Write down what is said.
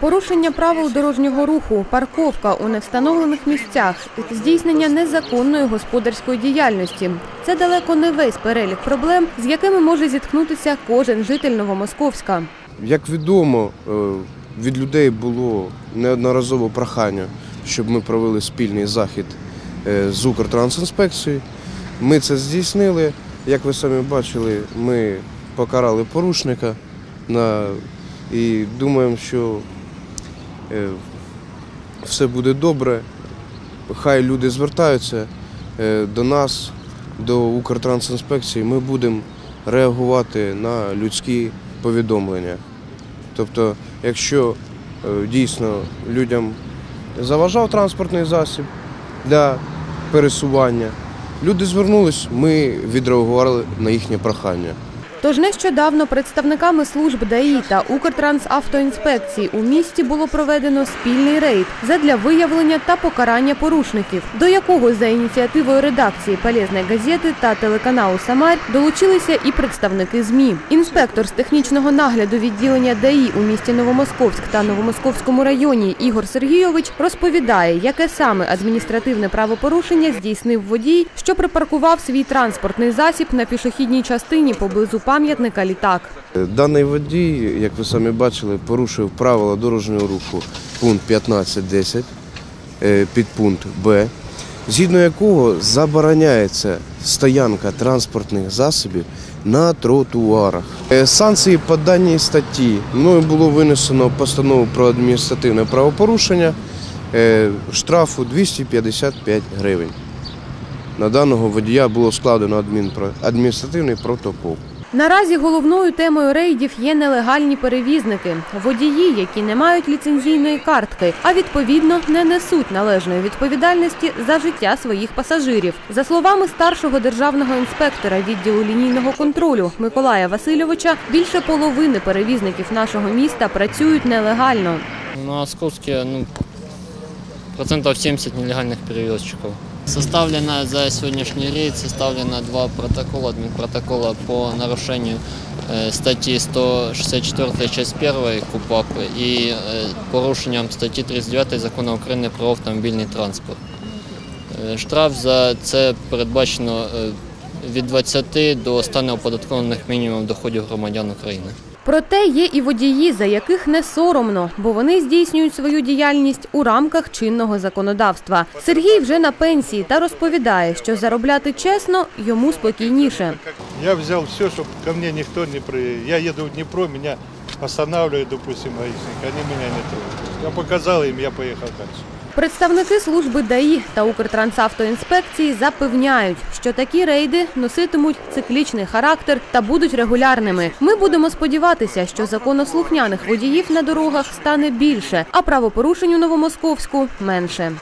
Порушення правил дорожнього руху, парковка у невстановлених місцях, здійснення незаконної господарської діяльності – це далеко не весь перелік проблем, з якими може зіткнутися кожен житель Новомосковська. Як відомо, е, від людей було неодноразово прохання, щоб ми провели спільний захід е, з Укртрансінспекцією. Ми це здійснили. Як ви самі бачили, ми покарали порушника і думаємо, що все буде добре. Хай люди звертаються е, до нас, до Укртрансінспекції. Ми будемо реагувати на людські повідомлення. Тобто, якщо е, дійсно людям заважав транспортний засіб для пересування, люди звернулись, ми відреагували на їхнє прохання. Тож нещодавно представниками служб ДАІ та Укртрансавтоінспекції у місті було проведено спільний рейд задля виявлення та покарання порушників, до якого за ініціативою редакції «Полезної газети та телеканалу Самарь долучилися і представники ЗМІ. Інспектор з технічного нагляду відділення ДАІ у місті Новомосковськ та Новомосковському районі Ігор Сергійович розповідає, яке саме адміністративне правопорушення здійснив водій, що припаркував свій транспортний засіб на пішохідній частині поблизу пам'ятника літак. Даний водій, як ви самі бачили, порушив правила дорожнього руху пункт 15.10, е, підпункт Б, згідно якого забороняється стоянка транспортних засобів на тротуарах. Е, Санкції по даній статті мною було винесено постанову про адміністративне правопорушення е, штрафу 255 гривень. На даного водія було складено адміністративний протокол. Наразі головною темою рейдів є нелегальні перевізники, водії, які не мають ліцензійної картки, а відповідно не несуть належної відповідальності за життя своїх пасажирів. За словами старшого державного інспектора відділу лінійного контролю Миколая Васильовича, більше половини перевізників нашого міста працюють нелегально. На Московске ну, процентов 70 нелегальных перевозчиков. Составлено за сегодняшний рейд составлено два протокола, админпротокола по нарушению статьи 164 часть 1 КУПАП и э, порушением статьи 39 закону України про автомобільний транспорт. Е, Штраф за це передбачено е, від 20 до 100 неоподаткованих мінімумів доходів громадян України. Проте є і водії, за яких не соромно, бо вони здійснюють свою діяльність у рамках чинного законодавства. Сергій вже на пенсії та розповідає, що заробляти чесно йому спокійніше. Я взял все, чтобы ко мне никто не при... Я еду в Днепро, меня останавливают, допустим, гаишники, они меня не трогают. Я показал им, я поехал дальше. Представники служби ДАІ та Укртрансавтоінспекції запевняють, що такі рейди носитимуть циклічний характер та будуть регулярними. Ми будемо сподіватися, що законослухняних водіїв на дорогах стане більше, а правопорушень у Новомосковську менше.